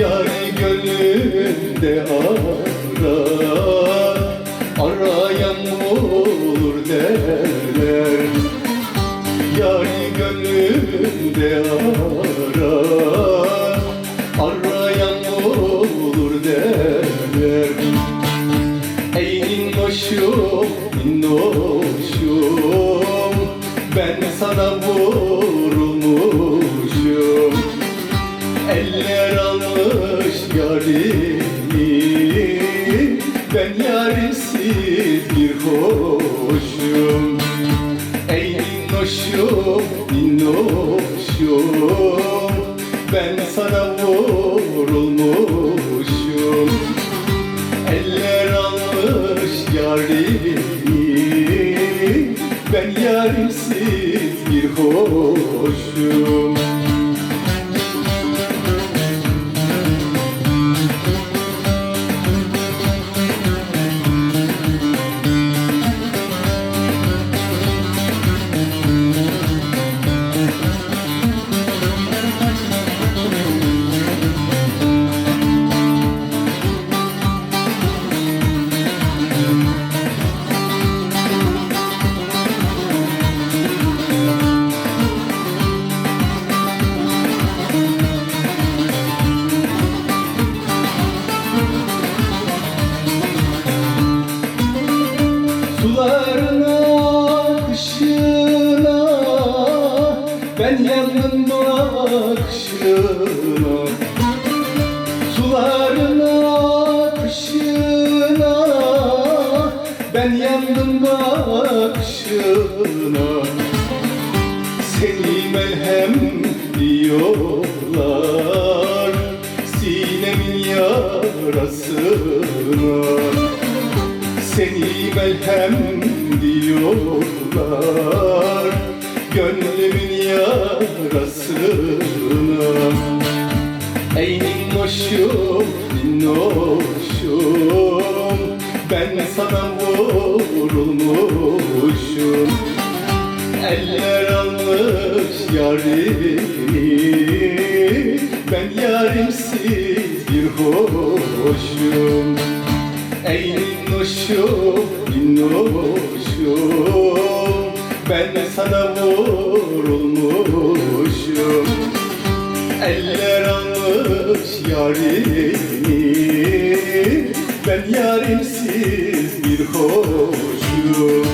Yari gönlümde arar Arayan olur derler Yari gönlümde arar Arayan olur derler Ey minnoşum, minnoşum Eller almış yarimi Ben yarimsiz bir hoşum. Ey minnoşum, minnoşum Ben sana vurulmuşum. Eller almış yarimi Ben yarimsiz bir hoşum Sularına, kışına Ben yandım akışına Sularına, kışına Ben yandım akışına Seni melhem diyorlar Sinemin yarasına seni melhem diyorlar. Gönlümün yarasına. Ey minnoşum, minnoşum Ben sana vurulmuşum. Eller almış yarimi Ben yarimsiz bir hoşum. Ey minnoşum, minnoşum Ben sana vurulmuşum Eller almış yarimi Ben yarimsiz bir hoşum